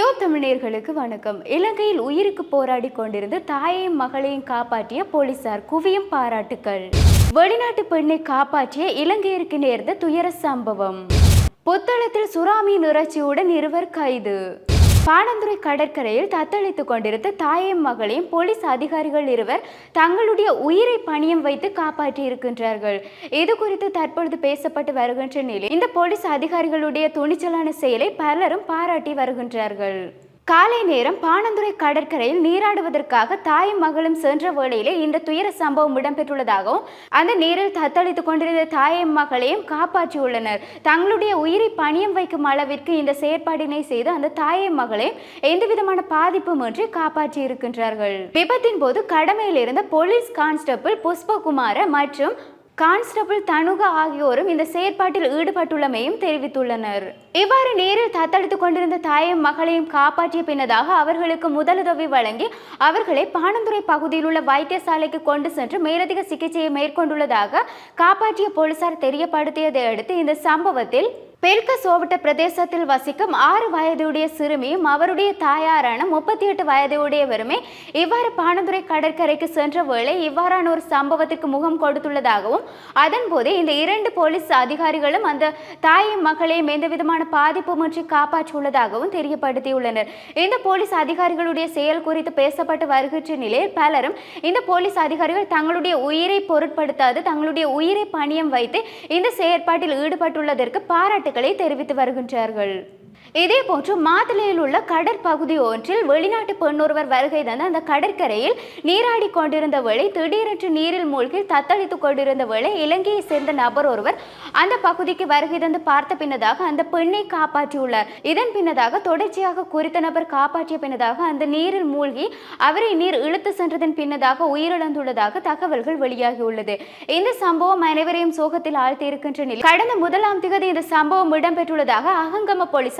Tube தமிழர்களுக்கு வணக்கம். இலங்கையில் உயிருக்கு போராடி கொண்டிருந்து தாயையும் மகளையும் காப்பாற்றிய போலீசார் குவியும் பாராட்டுக்கள். வெளிநாட்டு பெண்ணை காப்பாற்றிய இலங்கையருக்கு நேர்ந்த துயர சம்பவம். புத்தளத்தில் சுறாமி இறைச்சியுடன் இருவர் கைது. பாணந்துறை கடற்கரையில் தத்தளித்துக் கொண்டிருந்த தாயையும் மகளையும் போலீஸ் அதிகாரிகள் இருவர் தங்களுடைய உயிரை பணியம் வைத்து காப்பாற்றி இருக்கின்றார்கள். இது குறித்து தற்பொழுது பேசப்பட்டு வருகின்ற நிலையில் இந்த போலீஸ் அதிகாரிகளுடைய துணிச்சலான செயலை பலரும் பாராட்டி வருகின்றார்கள். காலை நேரம் பாணந்துறை கடற்கரையில் நீராடுவதற்காக தாயும் மகளும் சென்ற வேளையிலே இந்த துயர சம்பவம் இடம்பெற்றுள்ளதாகவும் அந்த நீரில் தத்தளித்துக் கொண்டிருந்த தாயும் மகளையும் காப்பாற்றியுள்ளனர். தங்களுடைய உயிரை பணியம் வைக்கும் அளவிற்கு இந்த செயற்பாடினை செய்து அந்த தாயும் மகளையும் எந்தவிதமான பாதிப்புமின்றி காப்பாற்றி இருக்கின்றார்கள் விபத்தின் போது கடமையில் இருந்த போலீஸ் கான்ஸ்டபிள் புஷ்பகுமார மற்றும் கான்ஸ்டபிள் தனுக ஆகியோரும் இந்த செயற்பாட்டில் ஈடுபட்டுள்ளமையும் தெரிவித்துள்ளனர். இவ்வாறு நேரில் தத்தெடுத்து கொண்டிருந்த தாயும் மகளையும் காப்பாற்றிய பின்னதாக அவர்களுக்கு முதலுதவி வழங்கி அவர்களை பாணந்துறை பகுதியில் உள்ள வைத்தியசாலைக்கு கொண்டு சென்று மேலதிக சிகிச்சையை மேற்கொண்டுள்ளதாக காப்பாற்றிய போலீசார் தெரியப்படுத்தியதை அடுத்து இந்த சம்பவத்தில் பெல்க சோவட்ட பிரதேசத்தில் வசிக்கும் ஆறு வயதுடைய சிறுமியும் அவருடைய தாயாரான முப்பத்தி எட்டு வயதுடையவருமே இவ்வாறு பானதுரை கடற்கரைக்கு சென்ற வேளை இவ்வாறான ஒரு சம்பவத்திற்கு முகம் கொடுத்துள்ளதாகவும் அதன்போதே இந்த இரண்டு போலீஸ் அதிகாரிகளும் அந்த தாயும் மகளையும் எந்த விதமான பாதிப்புமின்றி காப்பாற்றியுள்ளதாகவும் தெரியப்படுத்தியுள்ளனர். இந்த போலீஸ் அதிகாரிகளுடைய செயல் குறித்து பேசப்பட்டு வருகின்ற நிலையில் பலரும் இந்த போலீஸ் அதிகாரிகள் தங்களுடைய உயிரை பொருட்படுத்தாது தங்களுடைய உயிரை பணியம் வைத்து இந்த செயற்பாட்டில் ஈடுபட்டுள்ளதற்கு பாராட்டு வாழ்த்துக்களை தெரிவித்து வருகின்றார்கள். இதே போன்று மாத்தளையில் உள்ள கடற்பகுதி ஒன்றில் வெளிநாட்டு பெண்ணொருவர் வருகை தந்த அந்த கடற்கரையில் நீராடி கொண்டிருந்த வேளை திடீரென்று நீரில் மூழ்கி தத்தளித்துக் கொண்டிருந்த வேளை இலங்கையை சேர்ந்த நபர் ஒருவர் அந்த பகுதிக்கு வருகை தந்து பார்த்த பின்னதாக அந்த பெண்ணை காப்பாற்றியுள்ளார். இதன் பின்னதாக தொடர்ச்சியாக குறித்த நபர் காப்பாற்றிய பின்னதாக அந்த நீரில் மூழ்கி அவரை நீர் இழுத்து சென்றதன் பின்னதாக உயிரிழந்துள்ளதாக தகவல்கள் வெளியாகியுள்ளது. இந்த சம்பவம் அனைவரையும் சோகத்தில் ஆழ்த்தி இருக்கின்ற நிலை கடந்த முதலாம் திகதி இந்த சம்பவம் இடம்பெற்றுள்ளதாக அகங்கம போலீசார்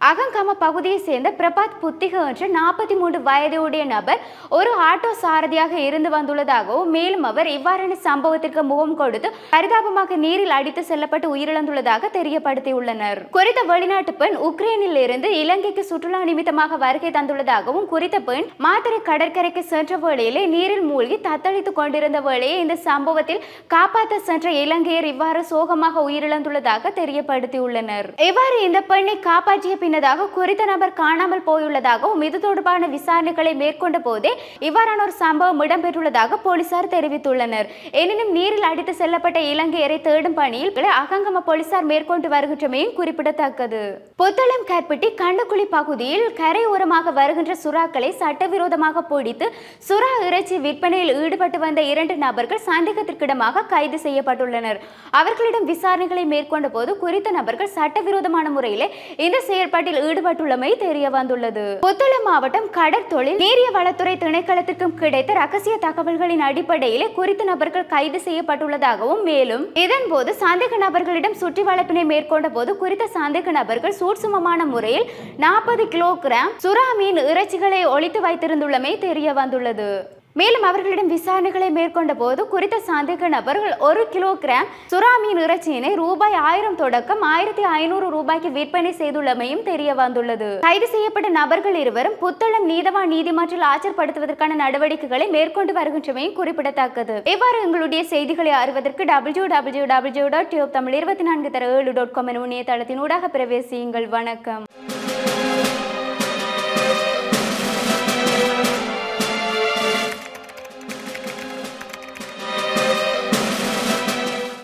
அகங்காம பகுதியை சேர்ந்த பிரபாத் புத்திக என்ற நாற்பத்தி மூன்று வயதுடைய நபர் ஒரு ஆட்டோ சாரதியாக இருந்து வந்துள்ளதாகவும் மேலும் அவர் இவ்வாறான சம்பவத்திற்கு முகம் கொடுத்து பரிதாபமாக நீரில் அடித்து செல்லப்பட்டு உயிரிழந்துள்ளதாக தெரியப்படுத்தியுள்ளனர். குறித்த வெளிநாட்டு பெண் உக்ரைனில் இருந்து இலங்கைக்கு சுற்றுலா நிமித்தமாக வருகை தந்துள்ளதாகவும் குறித்த பெண் மாத்திரை கடற்கரைக்கு சென்ற வேளையிலே நீரில் மூழ்கி தத்தளித்துக் கொண்டிருந்த வேளையே இந்த சம்பவத்தில் காப்பாற்ற சென்ற இலங்கையர் இவ்வாறு சோகமாக உயிரிழந்துள்ளதாக தெரியப்படுத்தியுள்ளனர். இவ்வாறு இந்த பெண்ணை காப்பாற்றிய பின்னதாக குறித்த நபர் காணாமல் போயுள்ளதாகவும் இது தொடர்பான விசாரணைகளை மேற்கொண்ட போதே இவ்வாறான ஒரு சம்பவம் இடம்பெற்றுள்ளதாக போலீசார் தெரிவித்துள்ளனர். எனினும் நீரில் அடித்து செல்லப்பட்ட இலங்கையரை தேடும் பணியில் அகங்கம போலீசார் மேற்கொண்டு வருகின்றமையும் குறிப்பிடத்தக்கது. புத்தளம் கற்பட்டி கண்டக்குழி பகுதியில் கரையோரமாக வருகின்ற சுறாக்களை சட்டவிரோதமாக பிடித்து சுறா இறைச்சி விற்பனையில் ஈடுபட்டு வந்த இரண்டு நபர்கள் சந்தேகத்திற்கிடமாக கைது செய்யப்பட்டுள்ளனர். அவர்களிடம் விசாரணைகளை மேற்கொண்ட போது குறித்த நபர்கள் சட்டவிரோதமான முறையில் இந்த செயற்பாட்டில் ஈடுபட்டுள்ளமை தெரிய வந்துள்ளது புத்தளம் மாவட்டம் கடற்தொழில் நீரிய வளத்துறை திணைக்களத்திற்கும் கிடைத்த ரகசிய தகவல்களின் அடிப்படையில் குறித்த நபர்கள் கைது செய்யப்பட்டுள்ளதாகவும் மேலும் இதன்போது சந்தேக நபர்களிடம் சுற்றி வளர்ப்பினை மேற்கொண்ட போது குறித்த சந்தேக நபர்கள் சூட்சுமமான முறையில் நாற்பது கிலோகிராம் சுறா மீன் இறைச்சிகளை ஒழித்து வைத்திருந்துள்ளமை தெரிய வந்துள்ளது மேலும் அவர்களிடம் விசாரணைகளை மேற்கொண்ட போது குறித்த சந்தேக நபர்கள் ஒரு கிலோகிராம் சுறாமீன் இறைச்சியினை ரூபாய் ஆயிரம் தொடக்கம் ஆயிரத்தி ஐநூறு ரூபாய்க்கு விற்பனை செய்துள்ளமையும் தெரிய வந்துள்ளது. கைது செய்யப்பட்ட நபர்கள் இருவரும் புத்தளம் நீதவான் நீதிமன்றில் ஆஜர்படுத்துவதற்கான நடவடிக்கைகளை மேற்கொண்டு வருகின்றமையும் குறிப்பிடத்தக்கது. இவ்வாறு எங்களுடைய செய்திகளை அறிவதற்கு W W W dot tube Tamil இருபத்தி நான்கு தர ஏழு டாட் காம் என இணையதளத்தின் ஊடாக பிரவேசியுங்கள். வணக்கம்.